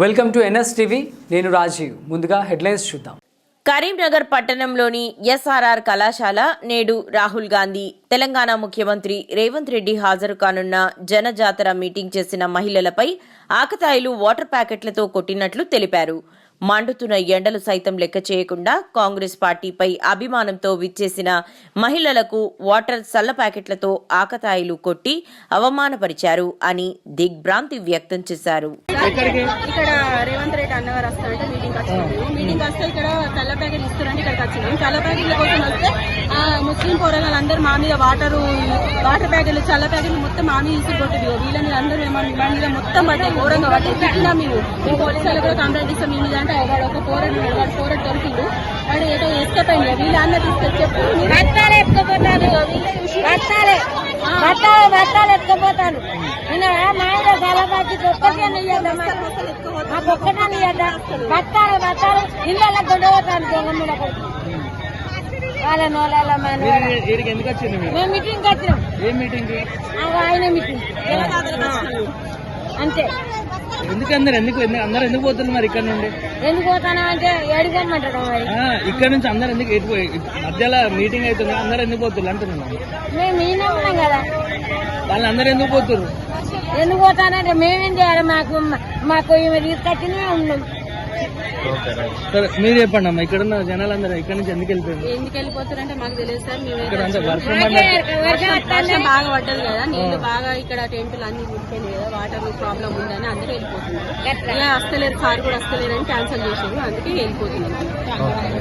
Welcome to NS TV. నేను రాజీవ్. ముందుగా headlines చూద్దాం. కరీంనగర్ పట్టణంలోని ఎస్ఆర్ఆర్ కళాశాల నేడు రాహుల్ గాంధీ తెలంగాణ ముఖ్యమంత్రి రేవంత్ రెడ్డి హాజరు కానున్న జనజాతర మీటింగ్ చేసిన మహిళలపై ఆకతాయిలు వాటర్ ప్యాకెట్లతో కొట్టినట్లు తెలిపారు. మండుతున్న ఎండలు సైతం లెక్క చేయకుండా కాంగ్రెస్ పార్టీపై అభిమానంతో విచ్చేసిన మహిళలకు వాటర్ సల్ల ప్యాకెట్లతో ఆకతాయిలు కొట్టి అవమానపరిచారు అని దిగ్భ్రాంతి వ్యక్తం చేశారు. ఇక్కడ రేవంత్ రెడ్డి అన్నగారు వస్తారంటే మీటింగ్ వస్తే ఇక్కడ తెల్ల ప్యాకెట్ ఇస్తారంటే ఇక్కడికి వచ్చినాం తెల్ల ప్యాకెట్ల కోసం వస్తే ముస్లిం పోరగాళ్ళందరూ మా మీద వాటర్ వాటర్ ప్యాకెట్లు చల్ల ప్యాకెట్లు మొత్తం మా మీద ఇసురు కొట్టింది వీళ్ళని అందరూ మా మీద మొత్తం పడ్డాయి ఘోరంగా పడ్డాయి తిట్టినా మేము మేము పోలీసు వాళ్ళకి కూడా కంప్లైంట్ ఇస్తాం మీ మీద అంటే వాడు ఒక పోరడు వాడు పోరడు దొరికిండు. వాడు ఏదో ఎస్కేప్ అయింది వీళ్ళ అన్న తీసుకొచ్చి చెప్పు ఎత్తుకుపోతాను బత్తాలే బత్తాలు బత్తాలు ఎత్తుకుపోతాను నిన్న మా మాకు బత్తాలు బత్తాలు ఇళ్ళ గొడవతాను దొంగ వాళ్ళ నోళ్ళ. మేము మీటింగ్ వచ్చినాం. ఏం మీటింగ్? ఆయన మీటింగ్. అంతే. ఎందుకు అందరు ఎందుకు అందరు ఎందుకు పోతున్నారు మరి ఇక్కడ నుండి? ఎందుకు పోతానా అంటే ఏడుకోమంటాడు మరి. ఆ, ఇక్కడ నుంచి అందరు ఎందుకు ఎటు పోయి- మధ్యలో మీటింగ్ అవుతుంది అందరు ఎందుకు పోతున్నారు అంటున్నాను. మేము ఈయన ఉన్నాం కదా. వాళ్ళు అందరు ఎందుకు పోతున్నారు? ఎందుకు పోతానంటే మేమేం చేయాలి? మాకు మాకు ఈమె తీసుకొచ్చినే ఉన్నాం. సరే మీరు చెప్పండి అమ్మా ఇక్కడ ఉన్న జనాలందరూ ఇక్కడ నుంచి ఎందుకు వెళ్ళిపోయారు? ఎందుకు వెళ్ళిపోతారంటే మాకు తెలియదు సార్ మేము ఇక్కడ వర్షం వర్షం బాగా పడ్డది కదా నీళ్ళు బాగా ఇక్కడ టెంపుల్ అన్ని కూలిపోయింది కదా వాటర్ ప్రాబ్లం ఉందని అందుకే వెళ్ళిపోతున్నారు ఇక వస్తలేరు సార్ కూడా వస్తలేరు అని క్యాన్సిల్ చేసారు అందుకే వెళ్ళిపోతున్నారు